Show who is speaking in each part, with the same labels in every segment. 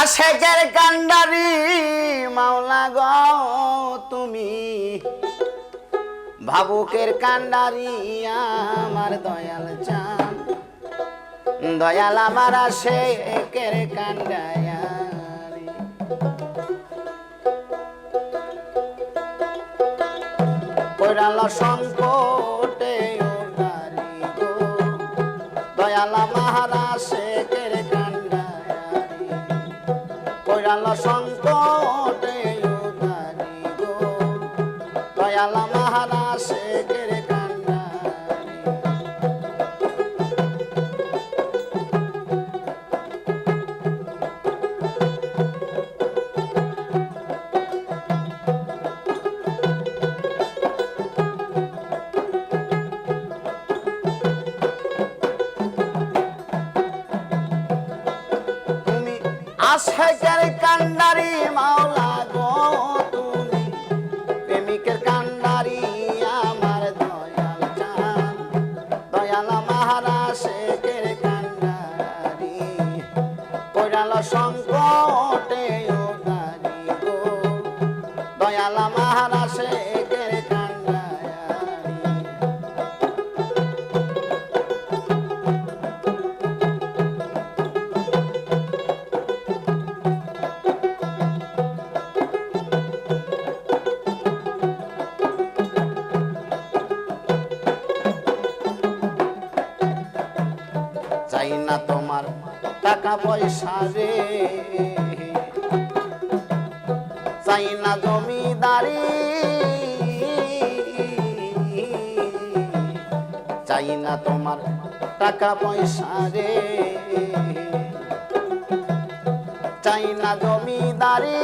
Speaker 1: আশেকের কান্ডারি, মাওলা গ তুমি। ভাবুকের কান্ডারি, আমার দয়াল চান। দয়াল আমার আশেকের কান্ডারি। পড়াল সংকটে দয়াল মাহারা শেখের পড়াল সংকটে আশেকের কান্ডারি মাওলা গো তুমি। প্রেমিকের কান্ডারি আমার দয়াল চান। দয়াল মাহারা শেখের কান্ডারি। পড়াল সংকটে দয়াল টাকা পয়সা রে চাই না জমিদারি। চাই না তোমার টাকা পয়সা রে। চাই না জমিদারি।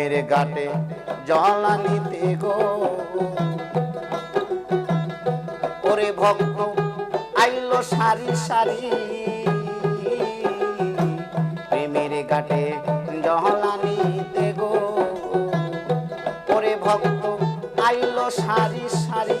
Speaker 1: প্রেমের ঘাটে জলানিতে গো। ওরে ভক্ত, আইলো সারি সারি। প্রেমের ঘাটে জলানিতে গো। ওরে ভক্ত, আইলো সারি সারি।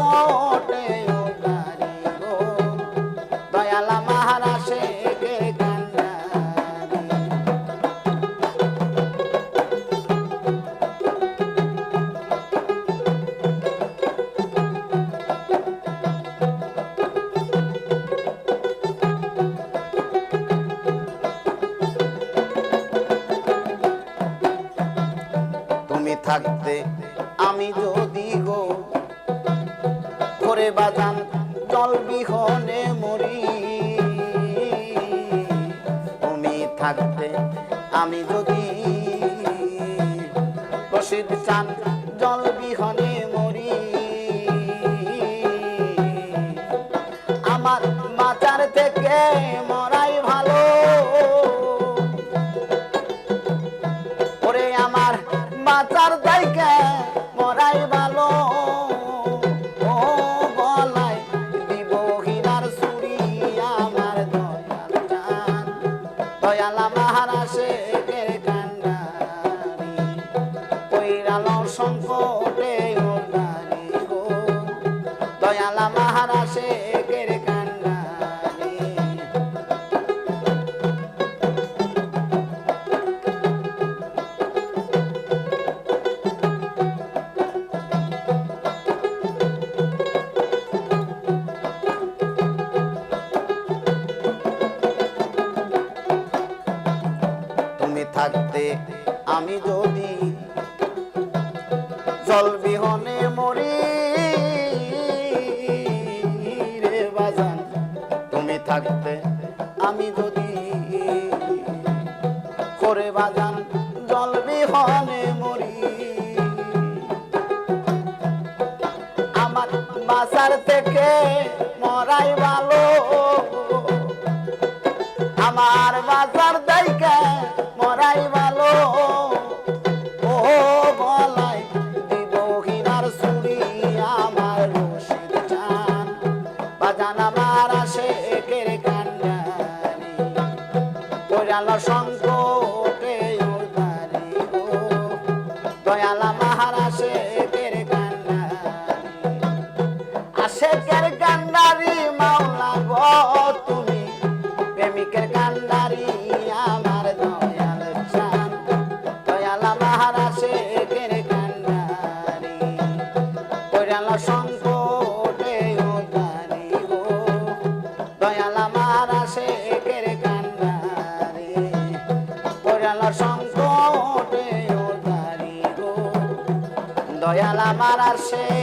Speaker 1: থাকতে আমি যদি গো করে বাজান জল বিহনে মরি। তুমি থাকতে আমি যদি প্রসিদ্ধ চান আমি যদি জল বিহনে মরি রে বাজান, তুমি থাকতে আমি যদি করে বাজান, জল বিহনে মরি। আমার বাসার থেকে আশেকের কান্ডারি। দয়াল সংকটে উদ্ধারি গো। দয়াল আমার আসে